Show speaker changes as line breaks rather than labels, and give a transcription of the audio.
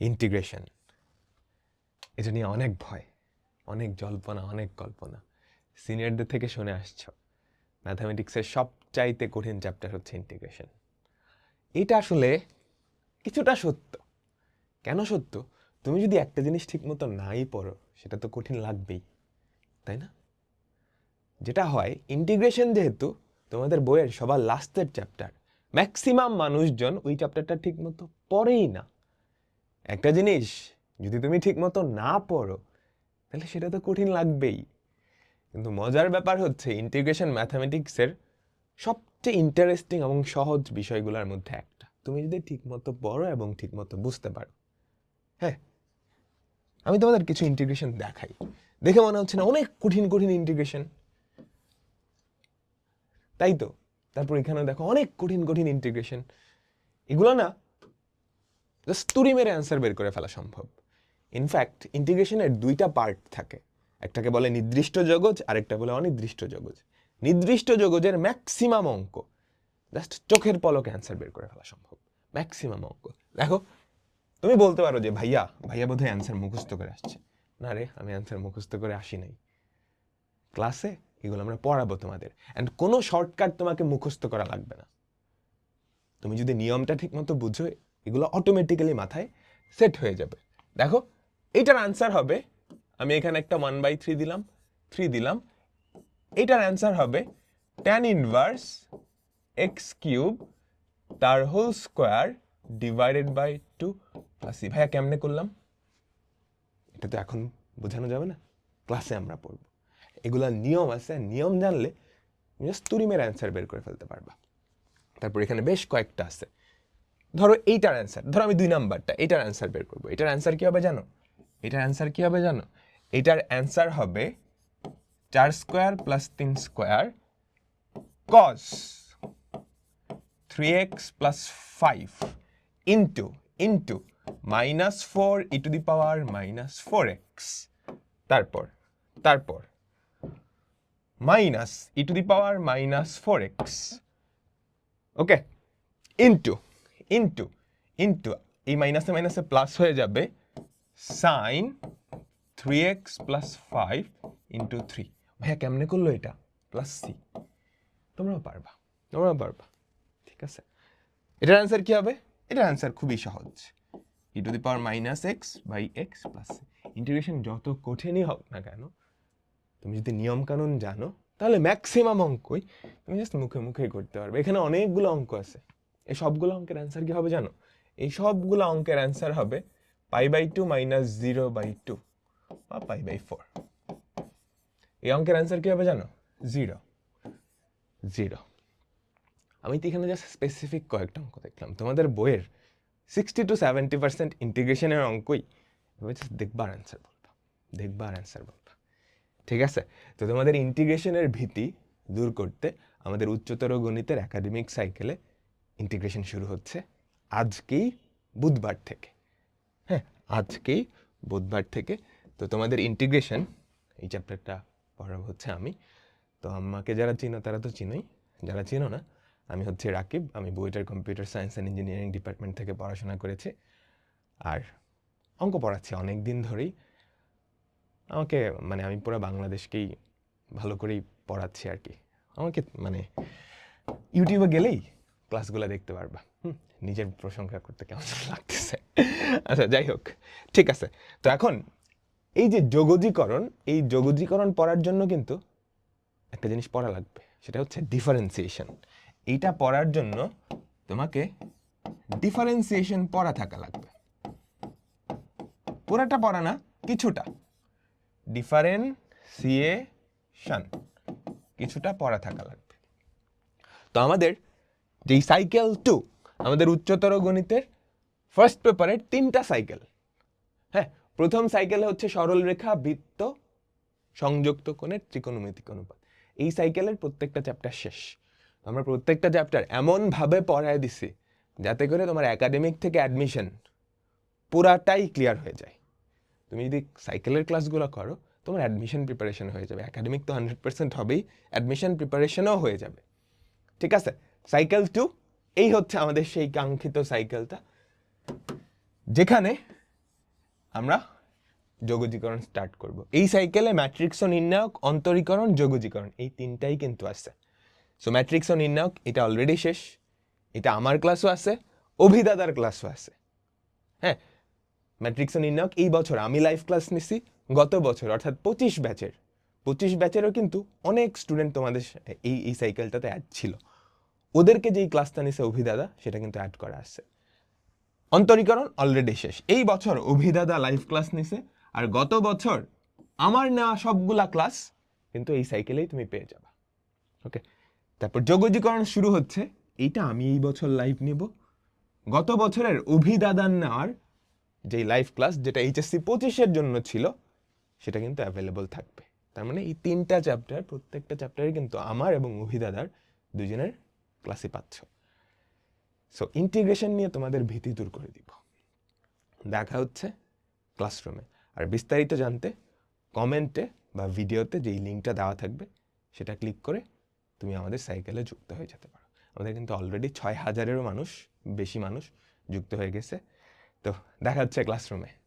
Integration এটা নিয়ে অনেক ভয়, অনেক জল্পনা, অনেক কল্পনা। সিনিয়রদের থেকে শুনে আসছো। ম্যাথামেটিক্সের সবচাইতে কঠিন চ্যাপ্টার হচ্ছে ইন্টিগ্রেশন এটা আসলে কিছুটা সত্য। কেন সত্য? তুমি যদি একটা জিনিস ঠিকমতো নাই পড়ো, সেটা তো কঠিন লাগবেই, তাই না? যেটা হয় ইন্টিগ্রেশন যেহেতু, তোমাদের বইয়ের সবার লাস্টের চ্যাপ্টার ম্যাক্সিমাম মানুষজন ওই চ্যাপ্টারটা ঠিকমতো পড়েই না। একটা জিনিস, যদি তুমি ঠিকমতো না পড়ো, তাহলে সেটা তো কঠিন লাগবেই। কিন্তু মজার ব্যাপার হচ্ছে ইন্টিগ্রেশন ম্যাথামেটিক্সের সবচেয়ে ইন্টারেস্টিং এবং সহজ বিষয়গুলোর মধ্যে একটা। তুমি যদি ঠিকমতো পড়ো এবং ঠিকমতো বুঝতে পারো হ্যাঁ আমি তোমাদের কিছু ইন্টিগ্রেশন দেখাই। দেখে মনে হচ্ছে না অনেক কঠিন কঠিন ইন্টিগ্রেশন তাই তো? তারপর এখানে দেখো অনেক কঠিন কঠিন ইন্টিগ্রেশন এগুলো না জাস্ট তুড়ি মেরে অ্যান্সার বের করে ফেলা সম্ভব। ইনফ্যাক্ট ইন্টিগ্রেশনের দুইটা পার্ট থাকে। একটাকে বলে নির্দিষ্ট জগজ আরেকটা বলে অনির্দিষ্ট জগজ নির্দিষ্ট জগজের ম্যাক্সিমাম অঙ্ক। জাস্ট চোখের পলকে অ্যান্সার বের করে ফেলা সম্ভব। ম্যাক্সিমাম অঙ্ক। দেখো, তুমি বলতে পারো যে, ভাইয়া ভাইয়া বোধহয় অ্যান্সার মুখস্থ করে আসছে। না রে, আমি অ্যান্সার মুখস্থ করে আসি নাই। ক্লাসে এগুলো আমরা পড়াবো তোমাদের। অ্যান্ড কোনো শর্টকাট তোমাকে মুখস্থ করা লাগবে না। তুমি যদি নিয়মটা ঠিকমতো বুঝো এগুলো অটোমেটিক্যালি মাথায় সেট হয়ে যাবে। দেখো, এটার আনসার হবে, আমি এখানে একটা ওয়ান বাই থ্রি দিলাম থ্রি দিলাম এইটার অ্যান্সার হবে ট্যান ইনভার্স এক্স কিউব তার whole square divided by two plus ভাইয়া কেমনে করলাম? এটা তো এখন বোঝানো যাবে না ক্লাসে আমরা পড়ব। এগুলা নিয়ম আছে, নিয়ম জানলে জাস্ট তুরিমের অ্যান্সার বের করে ফেলতে পারবা। তারপর এখানে বেশ কয়েকটা আছে। ধরো এইটার অ্যান্সার ধরো আমি দুই নাম্বারটা এটার অ্যান্সার বের করব। এটার অ্যান্সার কী হবে জানো? এটার অ্যান্সার কী হবে জানো? এটার অ্যান্সার হবে চার স্কোয়ার প্লাস তিন square cos three x plus five into into minus four e to the power minus four x তারপর তারপর minus e to the power minus four x okay into into into এই মাইনাসে মাইনাসে plus হয়ে যাবে sine three x plus five into three ভাইয়া, কেমনে করল এটা? প্লাস সি তোমরাও পারবা। তোমরাও পারবা। ঠিক আছে? এটার অ্যান্সার কী হবে? এটার অ্যান্সার খুবই সহজ। E to the power minus x by x plus integration যত কঠিনই হোক না কেন, তুমি যদি নিয়মকানুন জানো, তাহলে ম্যাক্সিমাম অঙ্কই তুমি জাস্ট মুখে মুখে করতে পারবে। এখানে অনেকগুলো অঙ্ক আছে। এই সবগুলো অঙ্কের অ্যান্সার কি হবে জানো? এই সবগুলো অঙ্কের অ্যান্সার হবে pi by two minus zero by two বা পাই বাই ফোর এই অঙ্কের অ্যান্সার কি হবে জানো? জিরো জিরো আমি তো এখানে জাস্ট স্পেসিফিক কয়েকটা অঙ্ক দেখলাম। তোমাদের বইয়ের সিক্সটি টু সেভেন্টি পার্সেন্ট ইন্টিগ্রেশনের অঙ্কই এবার জাস্ট দেখবার অ্যান্সার বলবা। দেখবার অ্যান্সার বলবা। ঠিক আছে? তো তোমাদের ইন্টিগ্রেশনের ভীতি দূর করতে আমাদের উচ্চতর গণিতের একাডেমিক সাইকেলে ইন্টিগ্রেশন শুরু হচ্ছে আজকেই বুধবার থেকে। হ্যাঁ আজকেই বুধবার থেকে। তো তোমাদের ইন্টিগ্রেশন এই চ্যাপ্টারটা পড়াবো হচ্ছে আমি। তো আমাকে যারা চিনো, তারা তো চিনোই। যারা চিনো না, আমি হচ্ছে রাকিব। আমি বুয়েটের computer science and engineering department থেকে পড়াশোনা করেছি। আর অঙ্ক পড়াচ্ছি অনেক দিন ধরেই। আমাকে মানে আমি পুরো বাংলাদেশকেই ভালো করেই পড়াচ্ছি আর কি। আমাকে মানে ইউটিউবে গেলেই ক্লাসগুলো দেখতে পারবা। নিজের প্রশংসা করতে কেমন লাগতেছে। আচ্ছা যাই হোক, ঠিক আছে। তো এখন এই যে যোগজীকরণ, এই যোগজীকরণ পড়ার জন্য কিন্তু একটা জিনিস পড়া লাগবে, সেটা হচ্ছে ডিফারেন্সিয়েশন এইটা পড়ার জন্য তোমাকে ডিফারেন্সিয়েশন পড়া থাকা লাগবে। পুরাটা পড়া না, কিছুটা। ডিফারেন্সিয়েশন কিছুটা পড়া থাকা লাগবে। তো আমাদের যেই সাইকেল টু আমাদের উচ্চতর গণিতের ফার্স্ট পেপারের তিনটা সাইকেল হ্যাঁ প্রথম সাইকেলে হচ্ছে সরল রেখা, বৃত্ত, সংযুক্ত কোণের ত্রিকোণমিতিক অনুপাত। এই সাইকেলের প্রত্যেকটা চ্যাপ্টার শেষ। আমরা প্রত্যেকটা চ্যাপ্টার এমনভাবে পড়ায় দিছি, যাতে করে তোমার একাডেমিক থেকে অ্যাডমিশন পুরাটাই ক্লিয়ার হয়ে যায়। তুমি যদি সাইকেলের ক্লাসগুলো করো, তোমার অ্যাডমিশন প্রিপারেশন হয়ে যাবে। একাডেমিক তো হান্ড্রেড পার্সেন্ট হবেই অ্যাডমিশন প্রিপারেশনও হয়ে যাবে। ঠিক আছে? সাইকেল টু এই হচ্ছে আমাদের সেই কাঙ্ক্ষিত সাইকেলটা। যেখানে আমরা যোগজীকরণ স্টার্ট করব। এই সাইকেলে ম্যাট্রিক্স নির্ণায়ক, অন্তরীকরণ, যোগজীকরণ, এই তিনটাই কিন্তু আছে। সো ম্যাট্রিক্স নির্ণায়ক, এটা অলরেডি শেষ, এটা আমার ক্লাসও আছে অভিদাদার ক্লাসও আছে। হ্যাঁ ম্যাট্রিক্স নির্ণায়ক, এই বছর আমি লাইভ ক্লাস নিছি, গত বছর, অর্থাৎ পঁচিশ ব্যাচের পঁচিশ ব্যাচেরও কিন্তু অনেক স্টুডেন্ট তোমাদের এই এই সাইকেলটাতে অ্যাড ছিল। ওদেরকে যেই ক্লাসটা নিছে অভিদাদা সেটা কিন্তু অ্যাড করা আছে। অন্তরীকরণ অলরেডি শেষ। এই বছর অভিদাদা লাইভ ক্লাস নিছে, আর গত বছর আমার নেওয়া সবগুলা ক্লাস কিন্তু এই সাইকেলেই তুমি পেয়ে যাবা। ওকে তারপর যোগজীকরণ শুরু হচ্ছে। এইটা আমি এই বছর লাইভ নিব। গত বছরের অভিদাদান নেওয়ার যেই লাইভ ক্লাস যেটা এইচএসসি পঁচিশের জন্য ছিল, সেটা কিন্তু অ্যাভেলেবল থাকবে। তার মানে এই তিনটা চ্যাপ্টার প্রত্যেকটা চ্যাপ্টারে কিন্তু আমার এবং অভিদাদার দুজনের ক্লাসই পাচ্ছ। সো ইন্টিগ্রেশন নিয়ে তোমাদের ভীতি দূর করে দিব। দেখা হচ্ছে ক্লাসরুমে আর বিস্তারিত জানতে কমেন্টে বা ভিডিওতে যেই লিঙ্কটা দেওয়া থাকবে, সেটা ক্লিক করে তুমি আমাদের সাইকেলে যুক্ত হয়ে যেতে পারো। আমাদের কিন্তু অলরেডি ছয় হাজারেরও মানুষ, বেশি মানুষ যুক্ত হয়ে গেছে। তো, দেখা হচ্ছে ক্লাসরুমে